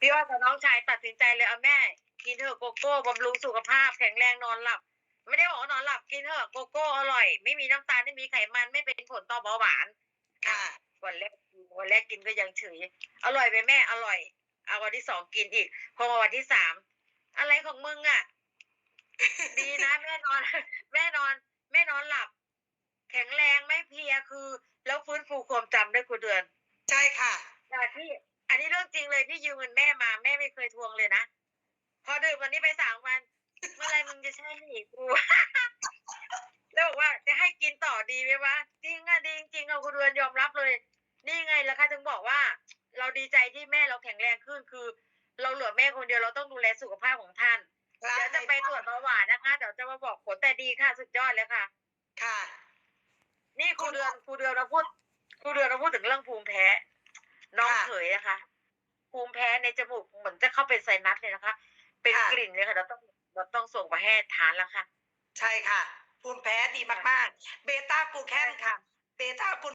พี่ว่ากับน้องชายตัดสินใจเลยเอาแม่ กินเถอะโกโก้บำรุงสุขภาพแข็งแรงนอนหลับ ไม่ได้บอกว่านอนหลับกินเถอะโกโก้อร่อย ไม่มีน้ำตาลไม่มีไขมันไม่เป็นผลต่อเบาหวานค่ะวันแรกกินวันแรกกินก็ยังเฉยอร่อยไปแม่อร่อยเอาวันที่สองกินอีกพอมาวันที่สามอะไรของมึงอะ ดีนะแม่นอน แม่นอน แม่นอนหลับ แข็งแรงไม่เพลียคือ แล้วฟื้นฟูความจำด้วยกูเดือน ใช่ค่ะแต่พี่อันนี้เรื่องจริงเลยพี่ยืมเงินแม่มาแม่ไม่เคยทวงเลยนะ พอดื่มวันนี้ไปสามวัน เมื่อไหรมึงจะใช่หนี้กูแล้วบอกว่าจะให้กินต่อดีไหมวะจริงอะดีจริงๆเอาคุณเดือนยอมรับเลย นี่ไงแล้วค่ะถึงบอกว่า เราดีใจที่แม่เราแข็งแรงขึ้นคือ เราเหลือแม่คนเดียวเราต้องดูแลสุขภาพของท่านเดี๋ยวจะไปตรวจเบาหวานนะคะเดี๋ยวจะมาบอกผลแต่ดีค่ะสุดยอดเลยค่ะ ค่ะ นี่ครูเดือนครูเดือนเราพูดครูเดือนเราพูดถึงเรื่องภูมิแพ้ น้องค่ะเขยนะคะ ภูมิแพ้ในจมูกเหมือนจะเข้าเป็นไซนัสเลยนะคะ เป็นค่ะกลิ่นเลยค่ะเราต้องเราต้องส่งไปให้ทานแล้วค่ะ ใช่ค่ะ ภูมิแพ้ดีมากๆ เบต้ากลูแคนค่ะ เบต้ากลู